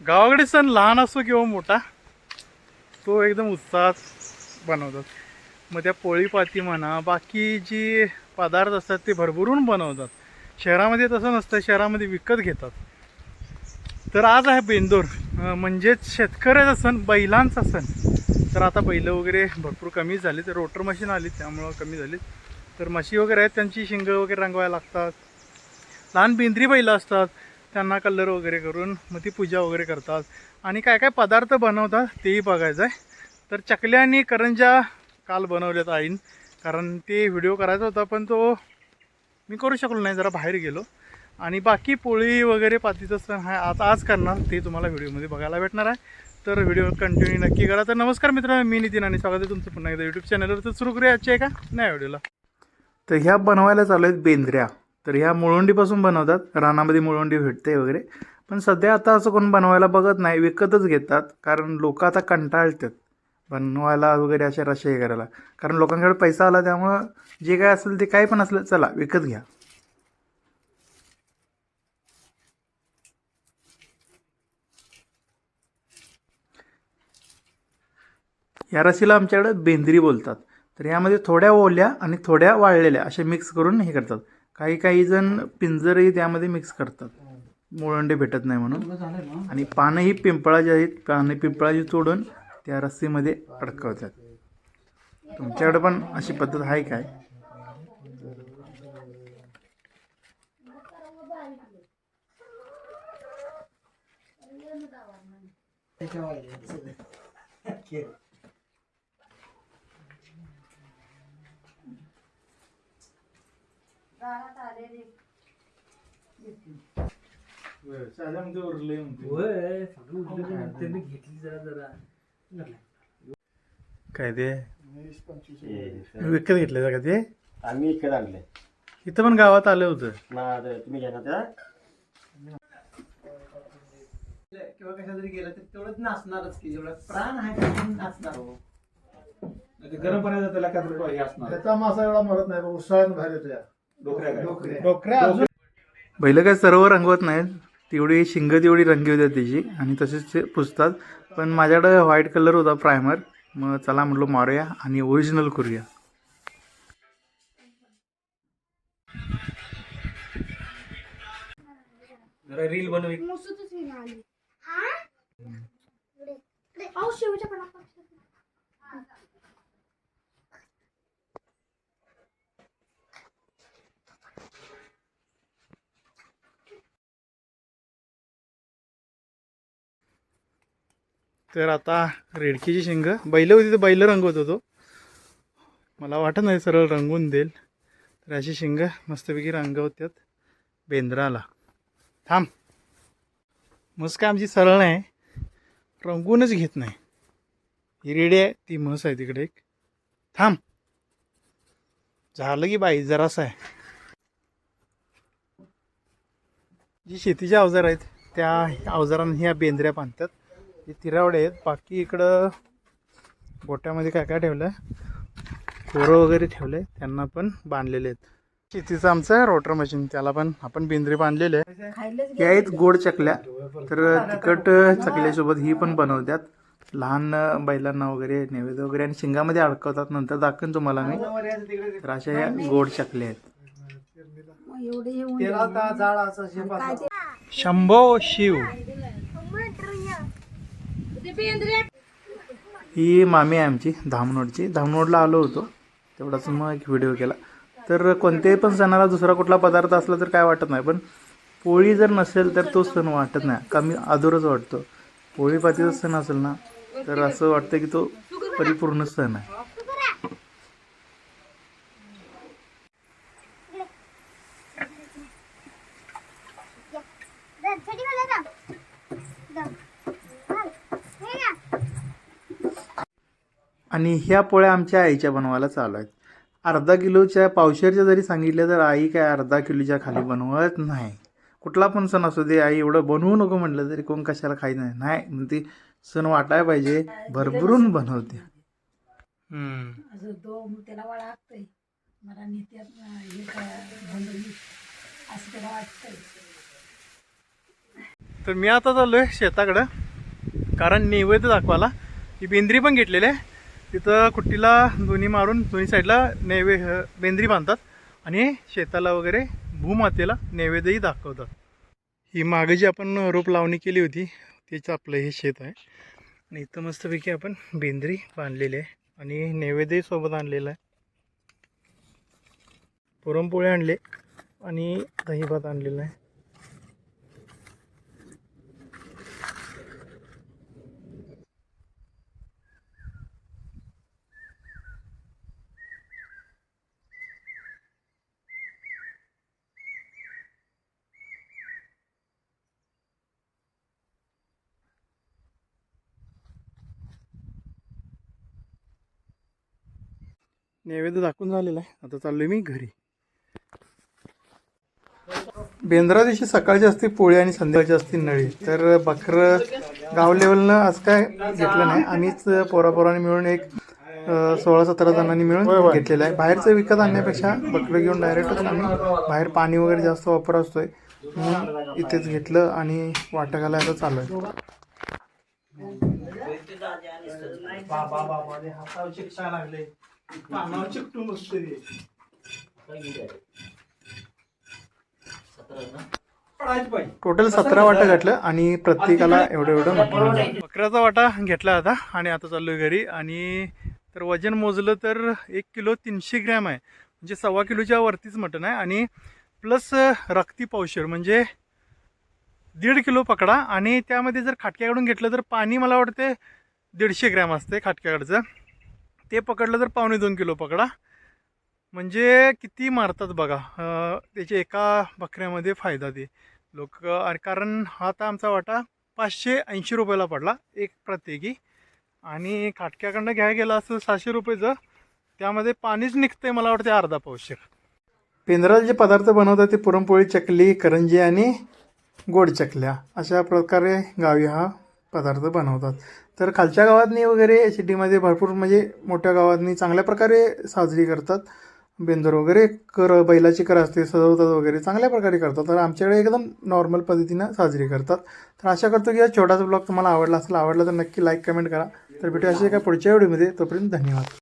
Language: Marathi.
गावाकडे सण लहान असो किंवा मोठा तो एकदम उत्साहात बनवतात. मग त्या पोळीपाती म्हणा बाकी जी पदार्थ असतात ते भरभरून बनवतात. शहरामध्ये तसं नसतं शहरामध्ये विकत घेतात. तर आज आहे बेंदूर म्हणजेच शेतकऱ्याचा सण बैलांचा सण. तर आता बैल वगैरे भरपूर कमी झाली तर रोटर मशीन आली त्यामुळं कमी झाली तर म्हशी वगैरे आहेत त्यांची शिंगं वगैरे रंगवायला लागतात. लहान बेंद्री बैलं असतात त्यांना कलर वगैरे करून मग ती पूजा वगैरे करतात. आणि काय काय पदार्थ बनवतात तेही बघायचं आहे. तर चकल्या आणि करंजा काल बनवल्यात आईन. कारण ते व्हिडिओ करायचा होता पण तो मी करू शकलो नाही जरा बाहेर गेलो. आणि बाकी पोळी वगैरे पातीचं सण आहे आता आज करणार ते तुम्हाला व्हिडिओमध्ये बघायला भेटणार आहे. तर व्हिडिओ कंटिन्यू नक्की करा. तर नमस्कार मित्रांनो मी नितीन आणि स्वागत आहे तुमचं पुन्हा एकदा यूट्यूब चॅनलवर तर सुरू करूया आजच्या आहे का नाही व्हिडिओला तर ह्या बनवायला चालू आहेत बेंद्र्या. तर ह्या मुळवंडीपासून बनवतात. रानामध्ये मुळवंडी भेटते वगैरे. पण सध्या आता असं कोण बनवायला बघत नाही. विकतच घेतात. कारण लोक आता कंटाळतात. बनवायला वगैरे अशा रशे हे करायला. कारण लोकांकडे पैसा आला त्यामुळं जे काय असेल ते काय पण असलं चला विकत घ्या. या रशीला आमच्याकडे बेंद्री बोलतात. तर यामध्ये थोड्या ओल्या आणि थोड्या वाळलेल्या अशा मिक्स करून हे करतात. काही काही जण पिंजरही त्यामध्ये मिक्स करतात. मुळंडे भेटत नाही म्हणून. आणि पानं ही पिंपळाची आहेत. पानं पिंपळाची तोडून त्या रस्सीमध्ये अडकवतात. तुमच्याकडे पण अशी पद्धत आहे काय? होय सगळं उरलं की त्यांनी घेतली जरा जरा. काय ते? विकत घेतले का ते? आम्ही इकडे आणले इथं पण गावात आलं होतं. ना तुम्ही घेणार त्या किंवा कशा जरी गेलं तर तेवढंच नाचणारच की जेवढा प्राण आहे त्यातून नाचणार. हो. गरम पाण्याचा त्याला हे असणार. त्याचा मासा एवढा मरत नाही बघ उसळ्यात बाहेर येतो या डोकऱ्या बैल काय सर्व रंगवत नाहीत. तेवढी शिंग तेवढी रंगी होत्या त्याची आणि तसेच ते पुसतात. पण माझ्याकडे व्हाईट कलर होता प्रायमर मग चला म्हटलं मारूया आणि ओरिजिनल करूया. जरा रील बनव तर आता रेडकीची शेंगं. बैल होती तर बैल रंगवत होतो. मला वाटत नाही सरळ रंगवून देईल. तर अशी शेंगं मस्तपैकी रंगवत्यात बेंद्राला. थांब. म्हस काय आमची सरळ नाही. रंगवूनच घेत नाही. ही रेडी आहे ती म्हस आहे तिकडे एक. थांब. झालं की बाई जरासं आहे. जी शेतीचे अवजार आहेत त्या अवजारांना ह्या बेंद्र्या बांधतात. हे तिरावडे आहेत. बाकी इकडं गोट्यामध्ये काय काय ठेवलं आहे खोरं वगैरे ठेवलं आहे त्यांना पण बांधलेले आहेत. शेतीचं आमचं आहे रोटर मशीन. त्याला पण आपण बेंद्री बांधलेले आहे. हे आहेत गोड चकल्या. तर तिखट चकल्यासोबत ही पण बनवतात. लहान बैलांना वगैरे नैवेद्य वगैरे आणि शिंगामध्ये अडकवतात. नंतर दाखवेन तुम्हाला मी. तर अशा या गोड चकल्या आहेत. शंभो शिव. ही मामी आहे आमची धामनोडची. धामनोडला आलो होतो. तेवढाच मग एक व्हिडिओ केला. तर कोणत्याही पण सणाला दुसरा कुठला पदार्थ असला तर काय वाटत नाही पण पोळी जर नसेल तर तो सण वाटत नाही. कमी अधुरच वाटतो. पोळीपातीचा सण असेल ना तर असं वाटतं की तो परिपूर्ण सण आहे. आणि ह्या पोळ्या आमच्या आईच्या बनवायला चालू आहेत. अर्धा किलोच्या पावशेरच्या जरी सांगितल्या तर आई काय अर्धा किलोच्या खाली बनवत नाही. कुठला पण सण असू दे आई एवढं बनवू नको म्हटलं तरी कोण कशाला खाई नाही. नाही म्हणते सण वाटायला पाहिजे भरभरून बनवते. हम्म. असं तो त्याला वाटतंय मला नित्यात हे काय बनवली असं त्याला वाटतंय. तर मी आता चाललो आहे शेताकडं कारण नैवेद्य दाखवायला. ही बेंद्री पण घेतलेली आहे. तिथं कुट्टीला दोन्ही मारून दोन्ही साईडला नैवे बेंद्री बांधतात आणि शेताला वगैरे भूमातेला नैवेद्यही दाखवतात. ही मागं जी आपण रोप लावणी केली होती तेच आपलं हे शेत आहे. आणि इथं मस्तपैकी आपण बेंद्री बांधलेली आहे आणि नैवेद्यही सोबत आणलेलं आहे. पुरणपोळे आणले आणि दही भात आहे. नैवेद्य दाखवून झालेला आहे आता चाललोय मी घरी बेंद्रा दिवशी सकाळची असते पोळी आणि संध्याकाळची असते नळी तर बकरं गाव लेवलनं आज काय घेतलं नाही आम्हीच पोरापोराने मिळून एक सोळा सतरा जणांनी मिळून घेतलेलं आहे बाहेरचं विकत आणण्यापेक्षा बकरं घेऊन डायरेक्टच आम्ही बाहेर पाणी वगैरे जास्त वापर असतोय म्हणून इथेच घेतलं आणि वाटकाला आता चालू आहे पानावर चिकटून बसते टोटल सतरा वाटा घातलं आणि प्रत्येकाला एवढं एवढं मटण होतं. बकऱ्याचा वाटा घेतला आता आणि आता चाललोय घरी. आणि तर वजन मोजलं तर एक किलो तीनशे ग्रॅम आहे. म्हणजे सव्वा किलोच्या वरतीच मटण आहे. आणि प्लस रक्ती पावशर म्हणजे दीड किलो पकडा. आणि त्यामध्ये जर खाटक्याकडून घेतलं तर पाणी मला वाटते दीडशे ग्रॅम असते खाटक्याकडचं. ते पकडलं तर पावणे दोन किलो पकडा. म्हणजे किती मारतात बघा त्याचे त्याच्या एका बकऱ्यामध्ये फायदा ते. लोक कारण हा आता आमचा वाटा पाचशे ऐंशी रुपयाला पडला एक प्रत्येकी. आणि खाटक्याकडनं घ्यायला गेला असं सहाशे रुपयेचं त्यामध्ये पाणीच निघतंय मला वाटते अर्धा पावशे पेंद्राला जे पदार्थ बनवतात ते पुरणपोळी चकली करंजी आणि गोड चकल्या. अशा प्रकारे गावी हा पदार्थ बनवतात. तर खालच्या गावातनी वगैरे सिटीमध्ये भरपूर म्हणजे मोठ्या गावातनी चांगल्या प्रकारे साजरी करतात. बेंदर वगैरे कर बैलाची कर असते सजवतात वगैरे चांगल्या प्रकारे करतात. तर आमच्याकडे एकदम नॉर्मल पद्धतीनं साजरी करतात. तर आशा करतो की हा छोटासा ब्लॉग तुम्हाला आवडला असेल आवडला तर नक्की लाईक कमेंट करा. तर भेटू असे एका पुढच्या व्हिडिओमध्ये तोपर्यंत धन्यवाद.